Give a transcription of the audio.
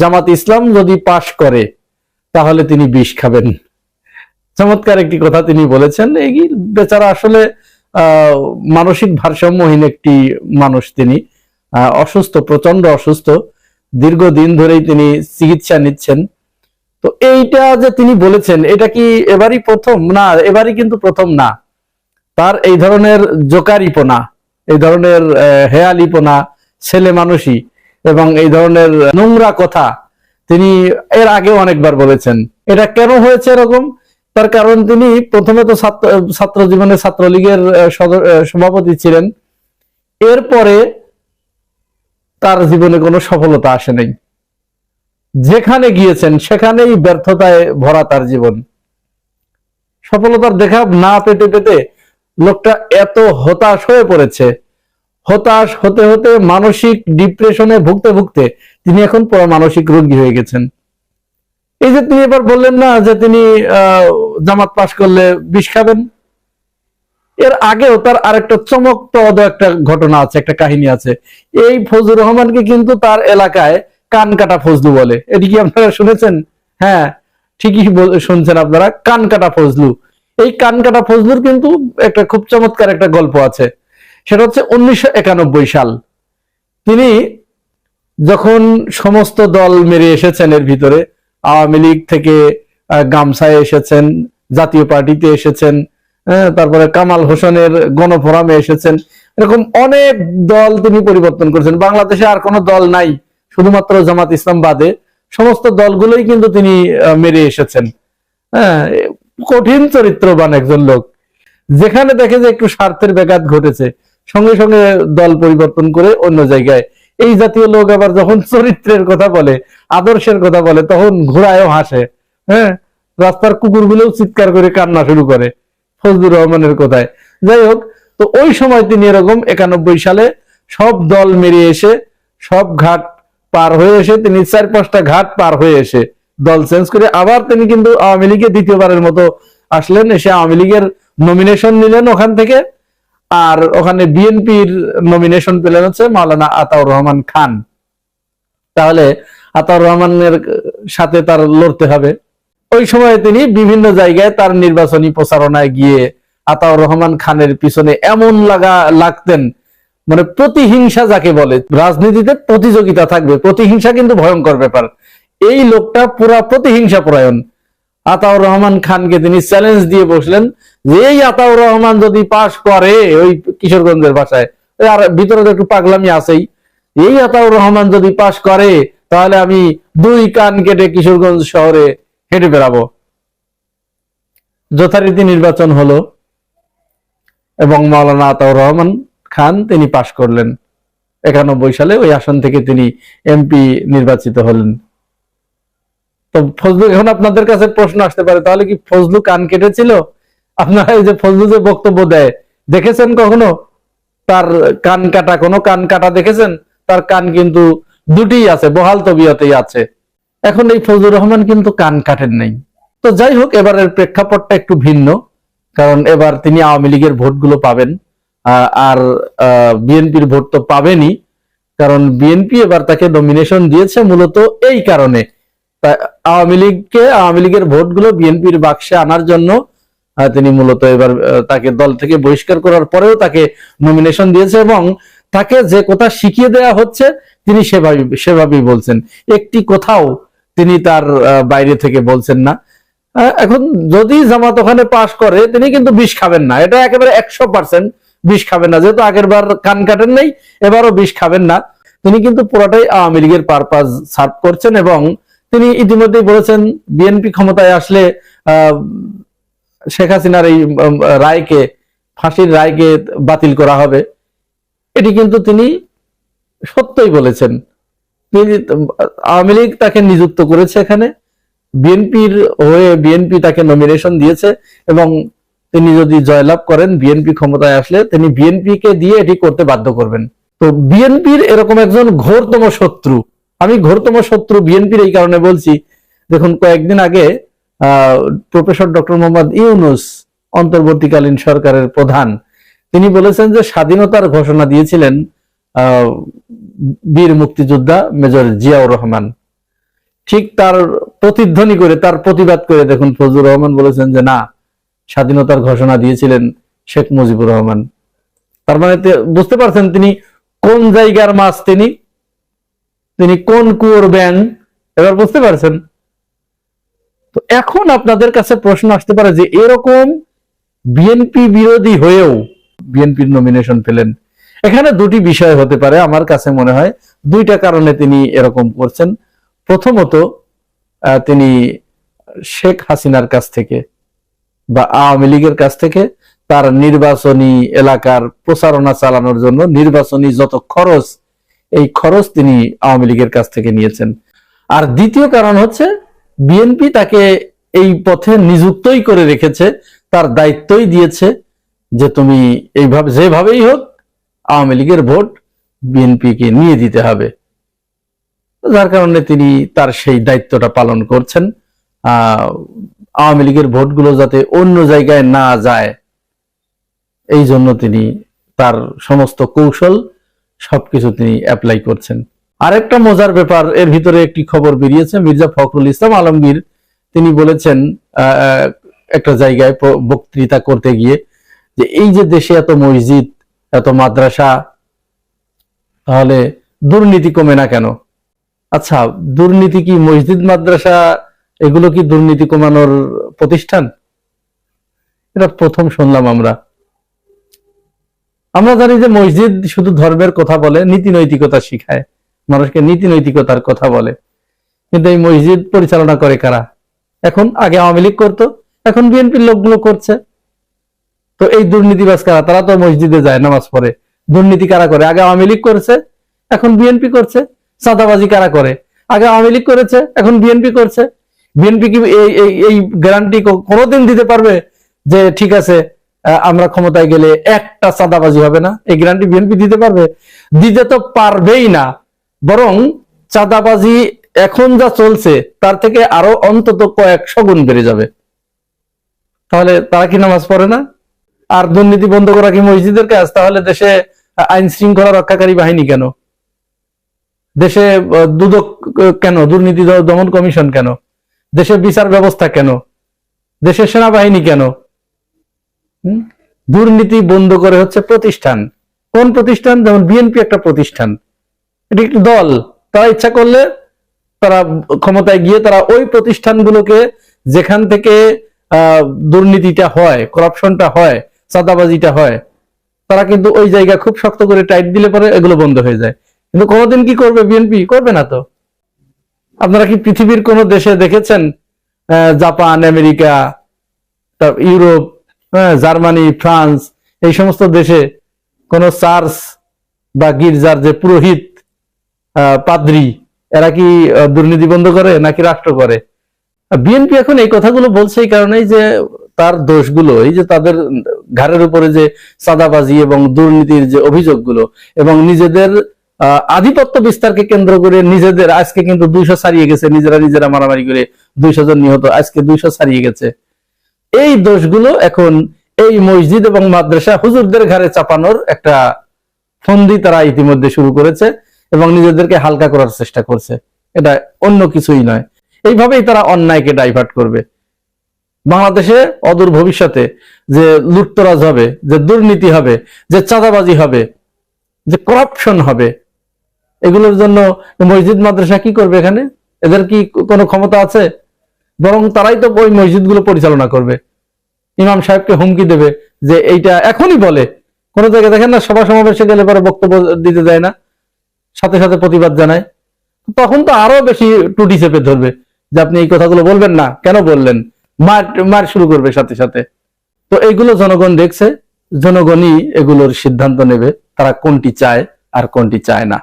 জামাত ইসলাম যদি পাশ করে, তাহলে তিনি বিষ খাবেন। চমৎকার একটি কথা তিনি বলেছেন, এই বেচারা আসলে মানসিক ভারসাম্যহীন একটি মানুষ তিনি। অসুস্থ প্রচণ্ড অসুস্থ। দীর্ঘদিন ধরেই তিনি চিকিৎসা নিচ্ছেন। তো এইটা যে তিনি বলেছেন, এটা কি এবারই প্রথম? না, এবারই কিন্তু প্রথম না। তার এই ধরনের জোকারিপনা, এই ধরনের হেয়ালিপনা, ছেলে মানুষই এবং এই ধরনের নোংরা কথা তিনি এর আগে অনেকবার বলেছেন। এটা কেন হয়েছে এরকম? তার কারণ তিনি প্রথমে তো ছাত্র ছাত্র জীবনে ছাত্রলীগের সভাপতি ছিলেন। এরপরে তার জীবনে কোনো সফলতা আসে নাই। যেখানে গিয়েছেন সেখানেই ব্যর্থতায় ভরা তার জীবন। সফলতার দেখা না পেতে পেতে লোকটা এত হতাশ হয়ে পড়েছে হতাশ হতে হতে মানসিক ডিপ্রেশনে ভুগতে ভুগতে তিনি এখন পুরো মানসিক রোগী হয়ে গেছেন। এই যে তিনি এবার বললেন না যে তিনি জামাত পাশ করলে বিষ খাবেন। এর আগেও তার আরেকটা চমকপ্রদ একটা ঘটনা আছে, একটা কাহিনী আছে। এই ফজলুর রহমানকে কিন্তু তার এলাকায় কান কাটা ফজলু বলে। এটি কি আপনারা শুনেছেন? হ্যাঁ ঠিকই শুনছেন আপনারা। কান কাটা ফজলু। এই কান কাটা ফজলুর কিন্তু একটা খুব চমৎকার একটা গল্প আছে। সেটা হচ্ছে উনিশশো একানব্বই সাল। তিনি যখন সমস্ত দল মেরে এসেছেন এর ভিতরে আওয়ামী লীগ থেকে গামছায় এসেছেন জাতীয় পার্টিতে এসেছেন হ্যাঁ, তারপরে কামাল হোসেনের গণফোরামে এসেছেন এরকম অনেক দল তিনি পরিবর্তন করেছেন। বাংলাদেশে আর কোনো দল নাই শুধুমাত্র জামাত ইসলাম বাদে। সমস্ত দলগুলোই কিন্তু তিনি মেরে এসেছেন। হ্যাঁ কঠিন চরিত্রবান একজন লোক। যেখানে দেখে যে একটু স্বার্থের ব্যাঘাত ঘটেছে। সঙ্গে সঙ্গে দল পরিবর্তন করে অন্য জায়গায়। এই জাতীয় লোক আবার যখন চরিত্রের কথা বলে, আদর্শের কথা বলে, তখন ঘোড়ায়ও হাসে। হ্যাঁ? রাস্তার কুকুরগুলোও চিৎকার করে কান্না শুরু করে ফজলুর রহমানের কথায়। যাই হোক, তো ওই সময় তিনি এরকম একানব্বই সালে সব দল মেরে এসে, সব ঘাট পার হয়ে এসে, তিনি চার পাঁচটা ঘাট পার হয়ে এসে দল চেঞ্জ করে আবার তিনি কিন্তু আওয়ামী লীগে দ্বিতীয়বারের মতো আসলেন, এসে আওয়ামী লীগের নমিনেশন নিলেন ওখান থেকে। আর ওখানে বিএনপির নমিনেশন পেলেন হচ্ছে মাওলানা আতাউর রহমান খান। তাহলে আতাউর রহমানের সাথে তার লড়তে হবে। ওই সময় তিনি বিভিন্ন জায়গায় তার নির্বাচনী প্রচারণায় গিয়ে আতাউর রহমান খানের পিছনে এমন লাগা, লাগতেন মানে প্রতিহিংসা যাকে বলে, রাজনীতিতে প্রতিযোগিতা থাকবে, প্রতিহিংসা কিন্তু ভয়ঙ্কর ব্যাপার। এই লোকটা পুরা প্রতিহিংসা পরায়ণ আতাউর রহমান খানকে তিনি চ্যালেঞ্জ দিয়ে বসলেন যে, এই আতাউর রহমান যদি পাশ করে ওই কিশোরগঞ্জের ভাষায় আর ভিতরে তো একটু পাগলামি আছেই। এই আতাউর রহমান যদি পাশ করে, তাহলে আমি দুই কান কেটে কিশোরগঞ্জ শহরে হেঁটে বেড়াবো। যথারীতি নির্বাচন হলো এবং মাওলানা আতাউর রহমান খান তিনি পাশ করলেন। একানব্বই সালে ওই আসন থেকে তিনি এমপি নির্বাচিত হলেন। তো ফজলু এখন আপনাদের কাছে প্রশ্ন আসতে পারে, তাহলে কি ফজলু কান কেটেছিল আপনারা এই যে ফজলু যে বক্তব্য দেয়, দেখেছেন কখনো? তার কান কাটা, কোনো কান কাটা দেখেছেন? তার কান কিন্তু দুটিই আছে, বহাল তবিয়তেই আছে। এখন এই ফজলুর রহমান কিন্তু কান কাটেন নাই। তো যাই হোক, এবারের প্রেক্ষাপটটা একটু ভিন্ন, কারণ এবার তিনি আওয়ামী লীগের ভোটগুলো পাবেন। আর বিএনপির ভোট তো পাবেনই, কারণ বিএনপি এবার তাকে নমিনেশন দিয়েছে মূলত এই কারণে। আওয়ামী লীগকে, আওয়ামী লীগের ভোটগুলো বিএনপির বাক্সে আনার জন্য তিনি মূলত এবার তাকে দল থেকে বহিষ্কার করার পরেও তাকে নমিনেশন দিয়েছে এবং তাকে যে কথা শিখিয়ে দেওয়া হচ্ছে, তিনি সেভাবে, সেভাবেই বলছেন। একটি কোথাও তিনি তার বাইরে থেকে বলছেন না। এখন যদি জামাত ওখানে পাশ করে, তিনি কিন্তু বিষ খাবেন না। এটা একেবারে একশো পার্সেন্ট বিষ খাবেন না। যেহেতু আগের বার কান কাটেন নাই, এবারও বিষ খাবেন না। তিনি কিন্তু পুরোটাই আওয়ামী লীগের পারপাস সার্ভ করছেন এবং তিনি ইতিমধ্যেই বলেছেন বিএনপি ক্ষমতায় আসলে শেখ হাসিনার এই রায়কে, ফাঁসির রায়কে বাতিল করা হবে। এটি কিন্তু তিনি সত্যই বলেছেন। তিনি আওয়ামী লীগ তাকে নিযুক্ত করেছে এখানে। বিএনপির হয়ে বিএনপি তাকে নমিনেশন দিয়েছে এবং তিনি যদি জয়লাভ করেন বিএনপি ক্ষমতায় আসলে তিনি বিএনপি কে দিয়ে এটি করতে বাধ্য করবেন। তো বিএনপির এরকম একজন ঘোরতম শত্রু আমি ঘোরতম শত্রু বিএনপির এই কারণে বলছি, দেখুন, কয়েকদিন আগে প্রফেসর ডক্টর মোহাম্মদ ইউনুস, অন্তর্বর্তীকালীন সরকারের প্রধান, তিনি বলেছেন যে স্বাধীনতার ঘোষণা দিয়েছিলেন বীর মুক্তিযোদ্ধা মেজর জিয়াউর রহমান। ঠিক তার প্রতিধ্বনি করে, তার প্রতিবাদ করে, দেখুন, ফজলুর রহমান বলেছেন যে না, স্বাধীনতার ঘোষণা দিয়েছিলেন শেখ মুজিবুর রহমান। তার মানে বুঝতে পারছেন তিনি কোন জায়গার মাছ তিনি? তিনি কোন কুয়োর ব্যাং এবার বুঝতে পারছেন? তো এখন আপনাদের কাছে প্রশ্ন আসতে পারে যে এরকম বিএনপি বিরোধী হয়েও বিএনপির নমিনেশন পেলেন। এখানে দুটি বিষয় হতে পারে, আমার কাছে মনে হয়। দুইটা কারণে তিনি এরকম করছেন। প্রথমত তিনি শেখ হাসিনার কাছ থেকে বা আওয়ামী লীগের কাছ থেকে তার নির্বাচনী এলাকার প্রচারণা চালানোর জন্য নির্বাচনী যত খরচ এই খরচ তিনি আওয়ামী লীগের কাছ থেকে নিয়েছেন। আর দ্বিতীয় কারণ হচ্ছে, বিএনপি তাকে এই পথে নিযুক্তই করে রেখেছে, তার দায়িত্বই দিয়েছে যে তুমি এইভাবে, যেভাবেই হোক, আওয়ামী লীগের ভোট বিএনপিকে নিয়ে দিতে হবে। যার কারণে তিনি তার সেই দায়িত্বটা পালন করছেন। আওয়ামী লীগের ভোটগুলো যাতে অন্য জায়গায় না যায়, এই জন্য তিনি তার সমস্ত কৌশল সবকিছু তিনি অ্যাপ্লাই করছেন। আরেকটা মজার ব্যাপার, এর ভিতরে একটি খবর বেরিয়েছে। মির্জা ফখরুল ইসলাম আলমগীর, তিনি বলেছেন একটা জায়গায় বক্তৃতা করতে গিয়ে যে এই যে দেশে এত মসজিদ, এত মাদ্রাসা, তাহলে দুর্নীতি কমে না কেন? আচ্ছা দুর্নীতি কি মসজিদ, মাদ্রাসা, এগুলো কি দুর্নীতি কমানোর প্রতিষ্ঠান? এটা প্রথম শুনলাম আমরা। আমরা জানি যে মসজিদ শুধু ধর্মের কথা বলে নীতি নৈতিকতা শিখায়। মানুষকে নীতি নৈতিকতার কথা বলে। কিন্তু এই মসজিদ পরিচালনা করে কারা? এখন আগে আওয়ামী লীগ করতো, এখন বিএনপির লোকগুলো করছে। তো এই দুর্নীতিবাজ কারা? তারা তো মসজিদে যায়, নামাজ পড়ে। দুর্নীতি কারা করে? আগে আওয়ামী লীগ করেছে, এখন বিএনপি করছে। সাদাবাজি কারা করে? আগে আওয়ামী লীগ করেছে, এখন বিএনপি করছে। বিএনপি কি এই গ্যারান্টি কোনোদিন দিতে পারবে যে ঠিক আছে আমরা ক্ষমতায় গেলে একটা চাঁদাবাজি হবে না? এই গ্যারান্টি বিএনপি দিতে পারবে? দিতে তো পারবেই না। বরং চাঁদাবাজি এখন যা চলছে, তার থেকে আরও অন্তত কয়েকশো গুণ বেড়ে যাবে। তাহলে তারা কি নামাজ পড়ে না? আর দুর্নীতি বন্ধ করা কি মসজিদের কাজ? তাহলে দেশে আইন শৃঙ্খলা রক্ষাকারী বাহিনী কেন? দেশে দুদক কেন? দুর্নীতি দমন কমিশন কেন? দেশে বিচার ব্যবস্থা কেন? দেশের সেনাবাহিনী কেন? দুর্নীতি বন্ধ করে হচ্ছে প্রতিষ্ঠান। কোন প্রতিষ্ঠান? যেমন বিএনপি একটা প্রতিষ্ঠান। এটি একটি দল। তারা ইচ্ছা করলে তারা ক্ষমতায় গিয়ে তারা ওই প্রতিষ্ঠানগুলোকে যেখান থেকে দুর্নীতিটা হয় করাপশনটা হয়, চাঁদাবাজিটা হয়, তারা কিন্তু ওই জায়গা খুব শক্ত করে টাইট দিলে পরে এগুলো বন্ধ হয়ে যায়। কিন্তু কোনোদিন কি করবে বিএনপি? করবে না তো। আপনারা কি পৃথিবীর কোন দেশে দেখেছেন Japan, America Europe Germany, France, এই সমস্ত দেশে কোন চার্চ বা গির্জার যে পুরোহিত পাদ্রি, এরা কি দুর্নীতি বন্ধ করে নাকি রাষ্ট্র করে? বিএনপি এখন এই কথাগুলো বলছে এই কারণেই যে তার দোষগুলো, এই যে তাদের ঘাড়ের উপরে যে সাদাবাজি এবং দুর্নীতির যে অভিযোগগুলো এবং নিজেদের আধিপত্য বিস্তারকে কেন্দ্র করে নিজেদের আজকে কিন্তু দুইশো ছাড়িয়ে গেছে, নিজেরা নিজেরা মারামারি করে দুইশো জন নিহত, আজকে দুইশো ছাড়িয়ে গেছে। এই দোষগুলো এখন এই মসজিদ এবং মাদ্রাসা হুজুরদের ঘাড়ে চাপানোর একটা ফন্দি তারা ইতিমধ্যে শুরু করেছে এবং নিজেদেরকে হালকা করার চেষ্টা করছে। এটা অন্য কিছুই নয়। এইভাবেই তারা অন্যায়কে ডাইভার্ট করবে। বাংলাদেশে অদূর ভবিষ্যতে যে লুটতরাজ হবে, যে দুর্নীতি হবে, যে চাঁদাবাজি হবে, যে করাপশন হবে, এগুলোর জন্য মসজিদ মাদ্রাসা কি করবে এখানে? এদের কি কোনো ক্ষমতা আছে? বরং তারাই তো ওই মসজিদগুলো পরিচালনা করবে। ইমাম সাহেবকে হুমকি দেবে যে এইটা এখনই বলে। কোন জায়গায় দেখেন না, সভা সমাবেশে গেলে পরে বক্তব্য দিতে দেয় না। সাথে সাথে প্রতিবাদ জানায়। তখন তো আরও বেশি টুটি চেপে ধরবে যে আপনি এই কথাগুলো বলবেন না, কেন বললেন? মার মার শুরু করবে সাথে সাথে। তো এইগুলো জনগণ দেখছে, জনগণই এগুলোর সিদ্ধান্ত নেবে, তারা কোনটি চায় আর কোনটি চায় না।